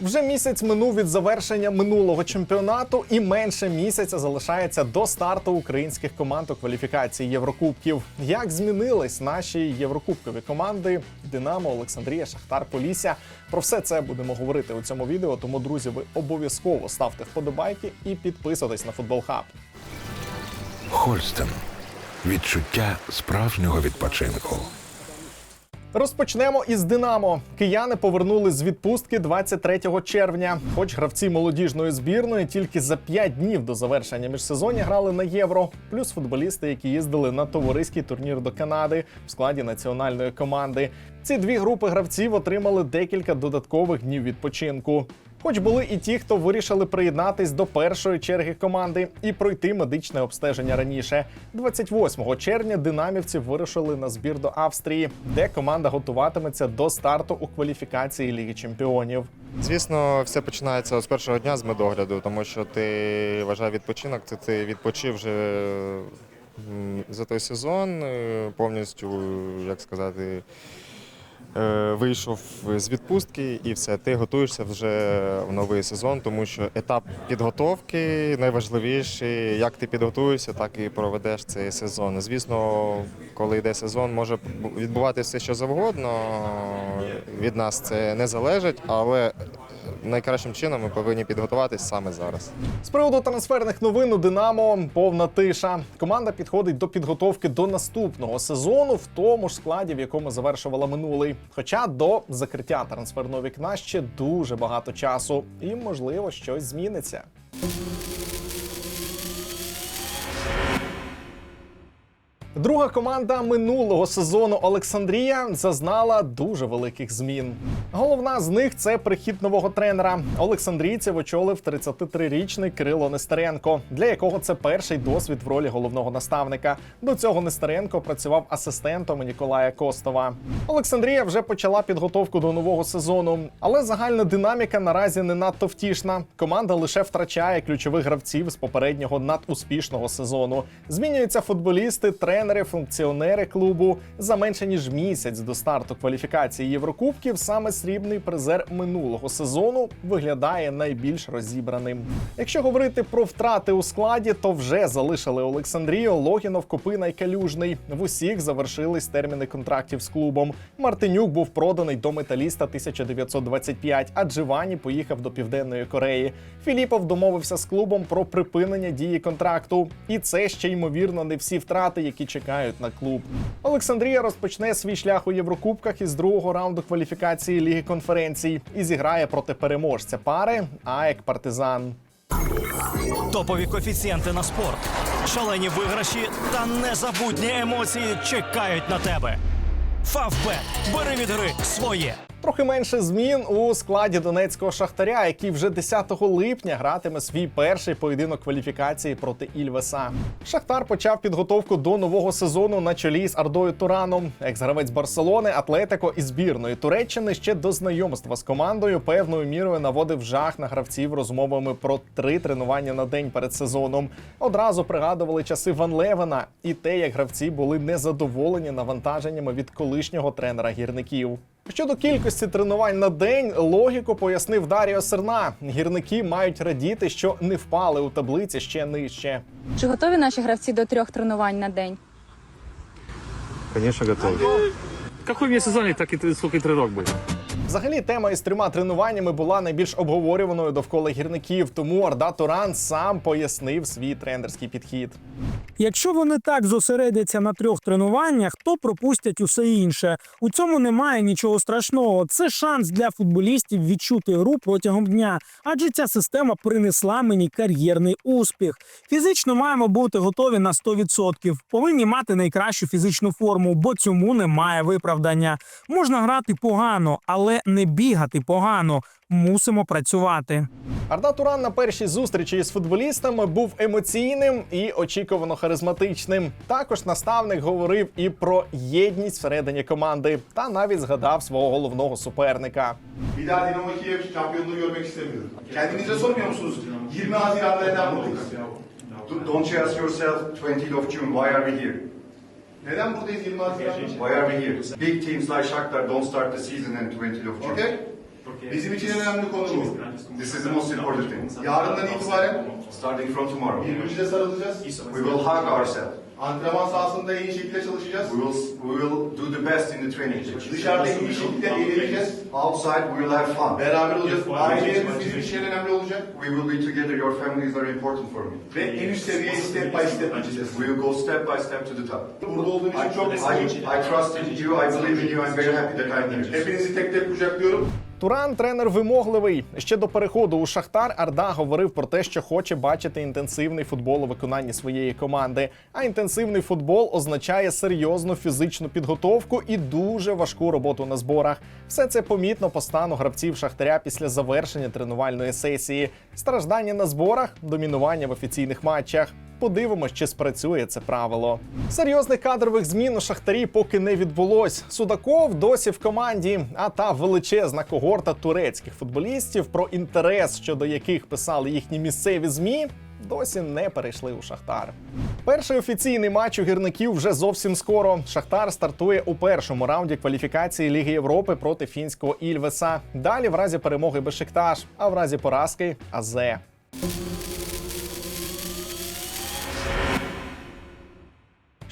Вже місяць минув від завершення минулого чемпіонату, і менше місяця залишається до старту українських команд у кваліфікації Єврокубків. Як змінились наші єврокубкові команди Динамо, Олександрія, Шахтар, Полісся? Про все це будемо говорити у цьому відео. Тому, друзі, ви обов'язково ставте вподобайки і підписуйтесь на футбол хаб. Хольстен. Відчуття справжнього відпочинку. Розпочнемо із Динамо. Кияни повернули з відпустки 23 червня. Хоч гравці молодіжної збірної тільки за 5 днів до завершення міжсезоння грали на євро, плюс футболісти, які їздили на товариський турнір до Канади в складі національної команди. Ці дві групи гравців отримали декілька додаткових днів відпочинку. Хоч були і ті, хто вирішили приєднатись до першої черги команди і пройти медичне обстеження раніше. 28 червня динамівці вирушили на збір до Австрії, де команда готуватиметься до старту у кваліфікації Ліги Чемпіонів. Звісно, все починається з першого дня з медогляду, тому що ти вважав відпочинок, це ти відпочив вже за той сезон, е, повністю, як сказати, вийшов з відпустки і все, ти готуєшся вже в новий сезон, тому що етап підготовки найважливіший. Як ти підготуєшся, так і проведеш цей сезон. Звісно, коли йде сезон, може відбуватися все, що завгодно. Від нас це не залежить, але найкращим чином ми повинні підготуватись саме зараз. З приводу трансферних новин у Динамо повна тиша. Команда підходить до підготовки до наступного сезону в тому ж складі, в якому завершувала минулий. Хоча до закриття трансферного вікна ще дуже багато часу, і можливо щось зміниться. Друга команда минулого сезону Олександрія зазнала дуже великих змін. Головна з них це прихід нового тренера. Олександрійців очолив 33-річний Кирило Нестеренко, для якого це перший досвід в ролі головного наставника. До цього Нестеренко працював асистентом Ніколая Костова. Олександрія вже почала підготовку до нового сезону, але загальна динаміка наразі не надто втішна. Команда лише втрачає ключових гравців з попереднього надуспішного сезону. Змінюються футболісти, тренери, функціонери клубу. За менше ніж місяць до старту кваліфікації Єврокубків саме срібний призер минулого сезону виглядає найбільш розібраним. Якщо говорити про втрати у складі, то вже залишили Олександрію, Логінов, Копина й Калюжний. В усіх завершились терміни контрактів з клубом. Мартинюк був проданий до металіста 1925, а Дживані поїхав до Південної Кореї. Філіпов домовився з клубом про припинення дії контракту. І це ще ймовірно не всі втрати, які чекають на клуб. Олександрія розпочне свій шлях у Єврокубках із другого раунду кваліфікації Ліги конференцій і зіграє проти переможця пари АЕК Партизан. Топові коефіцієнти на спорт, шалені виграші та незабутні емоції чекають на тебе. Фавбет. Бери від гри своє. Трохи менше змін у складі донецького шахтаря, який вже 10 липня гратиме свій перший поєдинок кваліфікації проти Ільвеса. Шахтар почав підготовку до нового сезону на чолі з Ардою Тураном. Екс-гравець Барселони, Атлетико і збірної Туреччини ще до знайомства з командою певною мірою наводив жах на гравців розмовами про три тренування на день перед сезоном. Одразу пригадували часи Ван Левена і те, як гравці були незадоволені навантаженнями від колишнього тренера гірників. Щодо кількості тренувань на день, логіку пояснив Даріо Серна. Гірники мають радіти, що не впали у таблиці ще нижче. Чи готові наші гравці до трьох тренувань на день? Звісно, готові. Какой мне сезон, так і скільки тренировок будет. Взагалі, тема із трьома тренуваннями була найбільш обговорюваною довкола гірників, тому Арда Туран сам пояснив свій тренерський підхід. Якщо вони так зосередяться на трьох тренуваннях, то пропустять усе інше. У цьому немає нічого страшного. Це шанс для футболістів відчути гру протягом дня, адже ця система принесла мені кар'єрний успіх. Фізично маємо бути готові на 100%. Повинні мати найкращу фізичну форму, бо цьому немає виправдання. Можна грати погано, але не бігати погано. Мусимо працювати. Арда Туран на першій зустрічі із футболістами був емоційним і очікувано харизматичним. Також наставник говорив і про єдність всередині команди, та навіть згадав свого головного суперника. Bir daha Dinamo Kiev görmek istemiyorum. Kendinize sormuyor musunuz? 20 Haziran'da neden buradayız? Don't you ask yourself, 20th of June, why are we here? Neden buradayız 20 Haziran'da? Why are we here? Big teams like Shakhtar don't start the season in 20th of June. Okay? Bizim için en önemli konu bu. This is the most important thing. Yarından itibaren Starting from tomorrow, birbirimize sarılacağız. we will hug ourselves. Antrenman sahasında en iyi şekilde çalışacağız. We will, we will do the best in the training. Dışarıda en iyi şekilde eğleneceğiz. Outside, we will have fun. Beraber olacağız. Ailemiz bizim için en önemli olacak. We will be together. Your family is very important for me. Ve en üst seviyeye step by step gideceğiz. We will go step by step to the top. Burada olduğun için çok I, mutluyum. I trust in you. I believe in you. I'm very happy that I'm here. Hepinizi tek tek kucaklıyorum. Туран тренер вимогливий. Ще до переходу у Шахтар Арда говорив про те, що хоче бачити інтенсивний футбол у виконанні своєї команди. А інтенсивний футбол означає серйозну фізичну підготовку і дуже важку роботу на зборах. Все це помітно по стану гравців Шахтаря після завершення тренувальної сесії. Страждання на зборах, домінування в офіційних матчах. Подивимось, чи спрацює це правило. Серйозних кадрових змін у шахтарі поки не відбулось. Судаков досі в команді, а та величезна когорта турецьких футболістів, про інтерес щодо яких писали їхні місцеві змі. Досі не перейшли у Шахтар. Перший офіційний матч у гірників вже зовсім скоро. Шахтар стартує у першому раунді кваліфікації Ліги Європи проти фінського Ільвеса. Далі в разі перемоги Бешикташ, а в разі поразки Азе.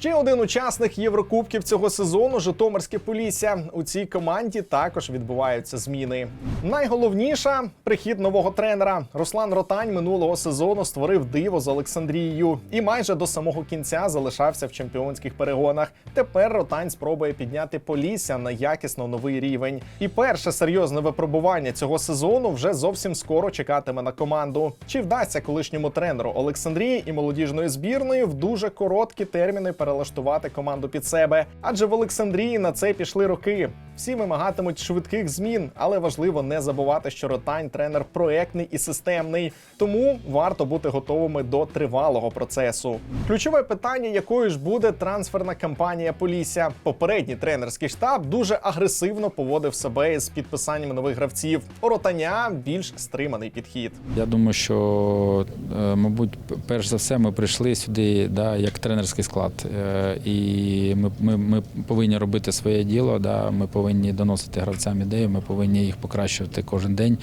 Ще один учасник Єврокубків цього сезону Житомирське Полісся. У цій команді також відбуваються зміни. Найголовніша прихід нового тренера. Руслан Ротань минулого сезону створив диво з Олександрією і майже до самого кінця залишався в чемпіонських перегонах. Тепер Ротань спробує підняти Полісся на якісно новий рівень. І перше серйозне випробування цього сезону вже зовсім скоро чекатиме на команду. Чи вдасться колишньому тренеру Олександрії і молодіжної збірної в дуже короткі терміни перелаштувати команду під себе? Адже в Олександрії на це пішли роки. Всі вимагатимуть швидких змін, але важливо не забувати, що Ротань тренер проектний і системний, тому варто бути готовими до тривалого процесу. Ключове питання, якою ж буде трансферна кампанія Полісся. Попередній тренерський штаб дуже агресивно поводив себе з підписанням нових гравців. У Ротаня більш стриманий підхід. Я думаю, що, е, мабуть, перш за все, ми прийшли сюди да, як тренерський склад. Е, І ми, ми, ми повинні робити своє діло, да, ми повинні доносити гравцям ідею, ми повинні їх покращувати кожен день.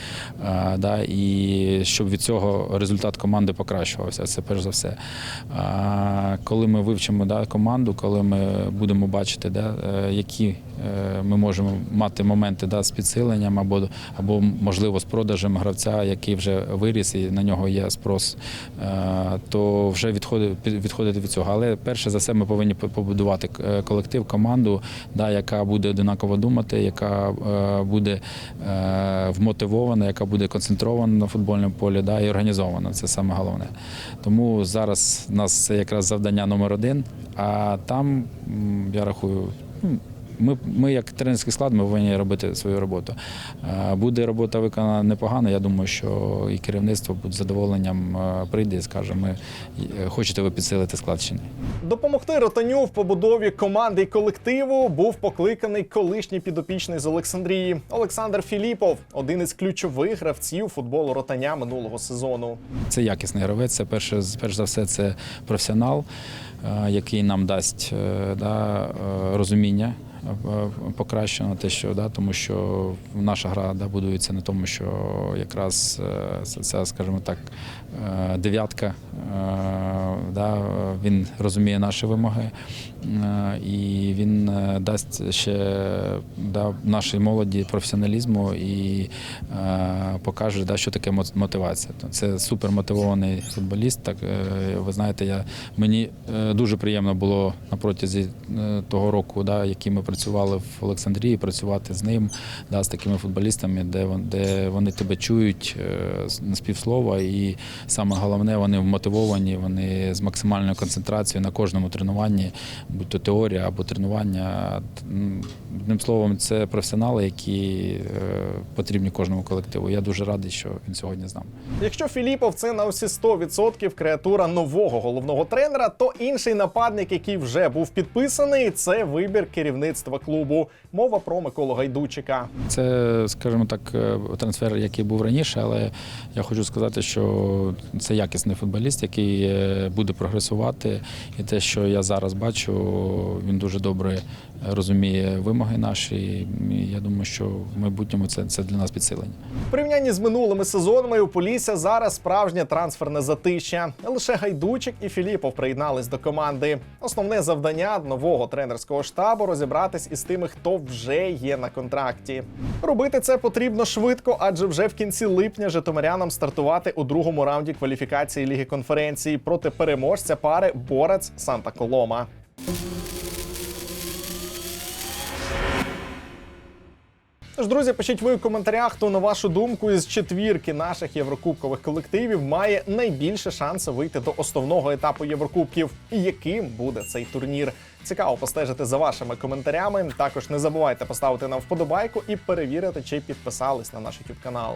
Да, і щоб від цього результат команди покращувався. Це перш за все. Коли ми вивчимо да, команду, коли ми будемо бачити, да, е, які е, ми можемо мати моменти да, з підсиленням або, або можливо з продажем гравця, який вже виріс і на нього є спрос, е, то вже відходи- під- відходити від цього. Але перше за все ми повинні побудувати колектив, команду, да, яка буде одинаково думати, яка е, буде е, вмотивована, яка буде концентрована на футбольному полі да, і організована. Це саме головне. Тому зараз у нас це якраз завдання номер один. А там я рахую. Ми, ми, як тренерський склад, ми повинні робити свою роботу. Е, Буде робота виконана непогано. Я думаю, що і керівництво буде з задоволенням е, прийде і скаже, ми е, хочете ви підсилити склад чи ні. Допомогти Ротаню в побудові команди і колективу був покликаний колишній підопічний з Олександрії Олександр Філіпов, один із ключових гравців футболу Ротаня минулого сезону. Це якісний гравець. Це перше, перш за все, це професіонал, який нам дасть да, розуміння. Е, Покращено те, що да, тому що наша гра да, будується на тому, що якраз е, це, скажімо так, е, дев'ятка. Да, він розуміє наші вимоги і він дасть ще да, нашій молоді професіоналізму і покаже, да, що таке мо- мотивація. Це супер мотивований футболіст. Так ви знаєте, я мені дуже приємно було на протязі того року, да, який ми працювали в Олександрії, працювати з ним, да, з такими футболістами, де де вони тебе чують е, на співслова, і саме головне, вони вмотивовані, вони з максимальною концентрацією на кожному тренуванні, будь то теорія або тренування. Одним словом, це професіонали, які е, потрібні кожному колективу. Я дуже радий, що він сьогодні з нами. Якщо Філіпов це на усі 100% креатура нового головного тренера, то інший нападник, який вже був підписаний, це вибір керівництва керівництва клубу. Мова про Миколу Гайдучика. Це, скажімо так, е, трансфер, який був раніше, але я хочу сказати, що це якісний футболіст, який е, буде прогресувати. І те, що я зараз бачу, він дуже добре розуміє вимоги наші. І я думаю, що в майбутньому це, це для нас підсилення. В порівнянні з минулими сезонами у Полісся зараз справжнє трансферне затища. Лише Гайдучик і Філіпов приєднались до команди. Основне завдання нового тренерського штабу розібратись із тими, хто вже є на контракті. Робити це потрібно швидко, адже вже в кінці липня житомирянам стартувати у другому раунді кваліфікації Ліги конференції проти переможця пари Борець Санта Колома. Тож, друзі, пишіть ви в коментарях, хто на вашу думку із четвірки наших єврокубкових колективів має найбільше шансу вийти до основного етапу Єврокубків. І яким буде цей турнір? Цікаво постежити за вашими коментарями. Також не забувайте поставити нам вподобайку і перевірити, чи підписались на наш YouTube канал.